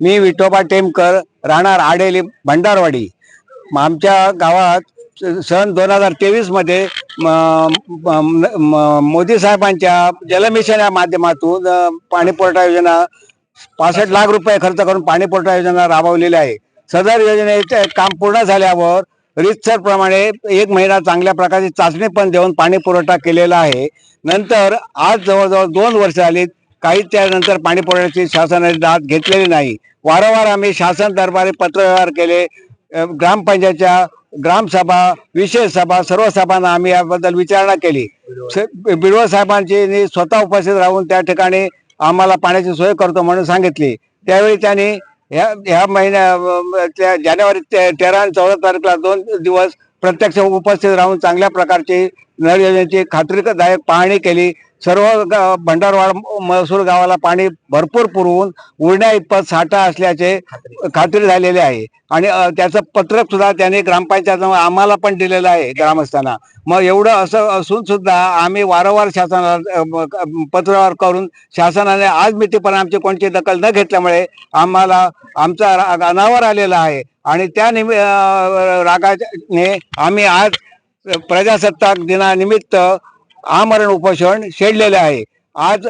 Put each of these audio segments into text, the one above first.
मी विठोबा टेमकर राहणार आडेली भंडारवाडी. आमच्या गावात स- सन दोन हजार तेवीसमध्ये म- म- मोदी साहेबांच्या जलमिशन या माध्यमातून पाणी पुरवठा योजना पासष्ट लाख रुपये खर्च करून पाणी पुरवठा योजना राबवलेली आहे. सदर योजनेचे काम पूर्ण झाल्यावर रितसर प्रमाणे एक महिना चांगल्या प्रकारची चाचणी पण देऊन पाणी पुरवठा केलेला आहे. नंतर आज जवळजवळ दोन वर्ष आली काही त्यानंतर पाणी पुरवठ्याची शासनाने दाद घेतलेली नाही. वारंवार आम्ही शासन दरबारी पत्रव्यवहार केले. ग्रामपंचायतच्या ग्रामसभा विशेष सभा सर्व सभांना आम्ही याबद्दल विचारणा केली. स- साहेबांची स्वतः उपस्थित राहून त्या ठिकाणी आम्हाला पाण्याची सोय करतो म्हणून सांगितली. त्यावेळी त्यांनी ह्या ह्या महिन्या त्या जानेवारी ते- तेरा आणि चौदा तारखेला दोन दिवस प्रत्यक्ष उपस्थित राहून चांगल्या प्रकारची नळ योजनेची खात्रीदायक पाहणी केली. सर्व भंडारवाड महसूल गावाला पाणी भरपूर पुरवून उरण्या इतपत साठा असल्याचे खात्री झालेले आहे. आणि त्याचं पत्रक सुद्धा त्यांनी ग्रामपंचायत आम्हाला पण दिलेलं आहे ग्रामस्थांना. मग एवढं असं असून सुद्धा आम्ही वारंवार शासनाला अ, पत्रव्यवहार करून शासनाने आज मितीपर्यंत आमची कोणती दखल न घेतल्यामुळे आम्हाला आमचा अनावर आलेला आहे. आणि त्या निमि रागाने आम्ही आज प्रजासत्ताक दिनानिमित्त आमरण उपोषण शेडलेले आहे. आज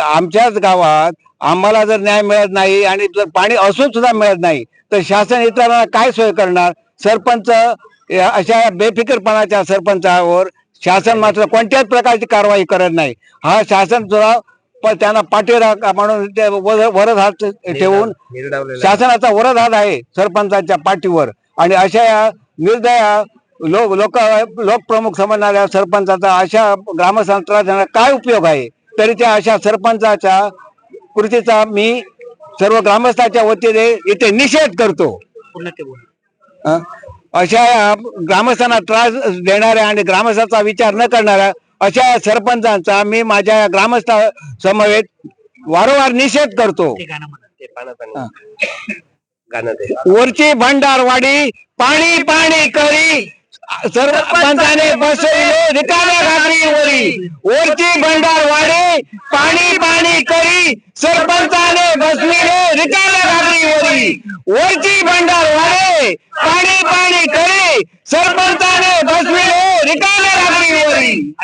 आमच्याच गावात आम्हाला जर न्याय मिळत नाही आणि जर पाणी असून सुद्धा मिळत नाही तर शासन इतरांना काय सोय करणार? सरपंच अशा बेफिकीरपणाच्या सरपंचावर शासन मात्र कोणत्याच प्रकारची कारवाई करत नाही. हा शासन सुद्धा प- त्यांना पाठीराख म्हणून वरद हात ठेवून शासनाचा वरद हात आहे सरपंचाच्या पाठीवर. आणि अशा या निर्दया लोक लोक लोकप्रमुख समजणाऱ्या सरपंचाचा अशा ग्रामस्थांना काय उपयोग आहे? तरी त्या अशा सरपंचाच्या कृतीचा मी सर्व ग्रामस्थाच्या वतीने इथे निषेध करतो? अशा ग्रामस्थांना त्रास देणाऱ्या आणि ग्रामस्थांचा विचार न करणाऱ्या अशा सरपंचांचा मी माझ्या ग्रामस्था समवेत वारंवार निषेध करतो. वरची भंडारवाडी पाणी पाणी करी. सरपंचाने बसविले रिकाम्या घागरीवरी वरची भंडारवाडी पाणी पाणी करी सरपंचाने बसविले रिकाम्या घागरीवरी वरची भंडारवाडी पाणी पाणी करी सरपंचाने बसविले रिकाम्या घागरीवरी